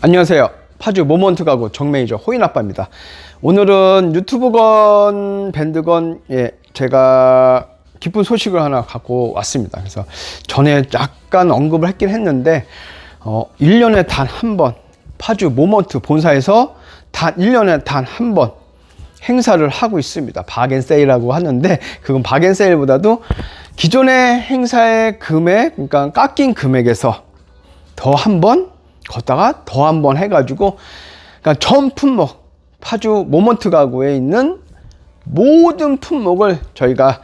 안녕하세요. 파주 모먼트 가구 정매니저 호인 아빠입니다. 오늘은 유튜브건 밴드건 예 제가 기쁜 소식을 하나 갖고 왔습니다. 그래서 전에 약간 언급을 했긴 했는데 어 1년에 단 한 번 파주 모먼트 본사에서 단 1년에 단 한 번 행사를 하고 있습니다. 박앤세일이라고 하는데 그건 박앤세일보다도 기존의 행사의 금액 그러니까 깎인 금액에서 더 한 번 걷다가 더 한 번 해가지고 그러니까 전 품목 파주 모먼트 가구에 있는 모든 품목을 저희가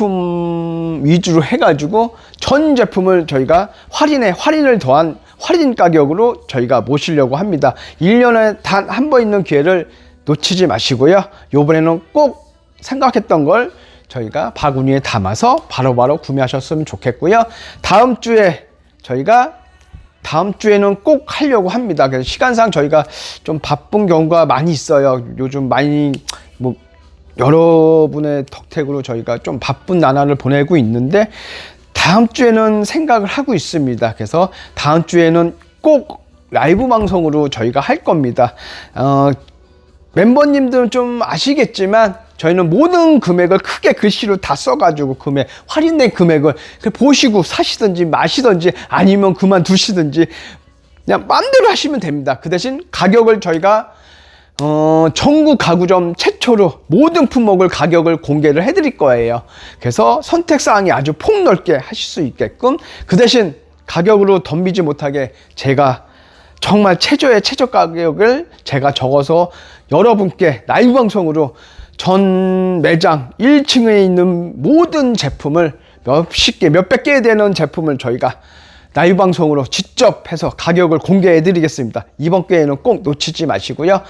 전시품 위주로 해가지고 전 제품을 저희가 할인에 할인을 더한 할인 가격으로 저희가 모시려고 합니다. 1년에 단 한 번 있는 기회를 놓치지 마시고요. 요번에는 꼭 생각했던 걸 저희가 바구니에 담아서 바로바로 구매하셨으면 좋겠고요. 다음 주에 저희가 다음 주에는 꼭 하려고 합니다. 그래서 시간상 저희가 좀 바쁜 경우가 많이 있어요. 요즘 많이 뭐 여러분의 덕택으로 저희가 좀 바쁜 나날을 보내고 있는데 다음 주에는 생각을 하고 있습니다. 그래서 다음 주에는 꼭 라이브 방송으로 저희가 할 겁니다. 어, 멤버님들은 좀 아시겠지만 저희는 모든 금액을 크게 글씨로 다 써가지고 금액 할인된 금액을 보시고 사시든지 마시든지 아니면 그만두시든지 그냥 마음대로 하시면 됩니다. 그 대신 가격을 저희가 어, 전국 가구점 최초로 모든 품목을 가격을 공개를 해드릴 거예요. 그래서 선택사항이 아주 폭넓게 하실 수 있게끔 그 대신 가격으로 덤비지 못하게 제가 정말 최저의 최저 가격을 제가 적어서 여러분께 라이브 방송으로 전 매장 1층에 있는 모든 제품을 몇십 개, 몇백 개 되는 제품을 저희가 라이브 방송으로 직접 해서 가격을 공개해 드리겠습니다. 이번 기회에는 꼭 놓치지 마시고요.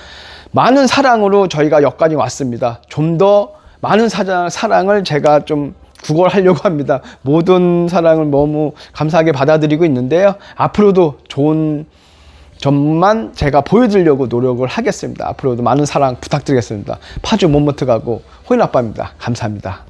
많은 사랑으로 저희가 여기까지 왔습니다. 좀 더 많은 사랑, 사랑을 제가 좀 구걸하려고 합니다. 모든 사랑을 너무 감사하게 받아들이고 있는데요. 앞으로도 좋은 점만 제가 보여드리려고 노력을 하겠습니다. 앞으로도 많은 사랑 부탁드리겠습니다. 파주 모먼트 가고 호인 아빠입니다. 감사합니다.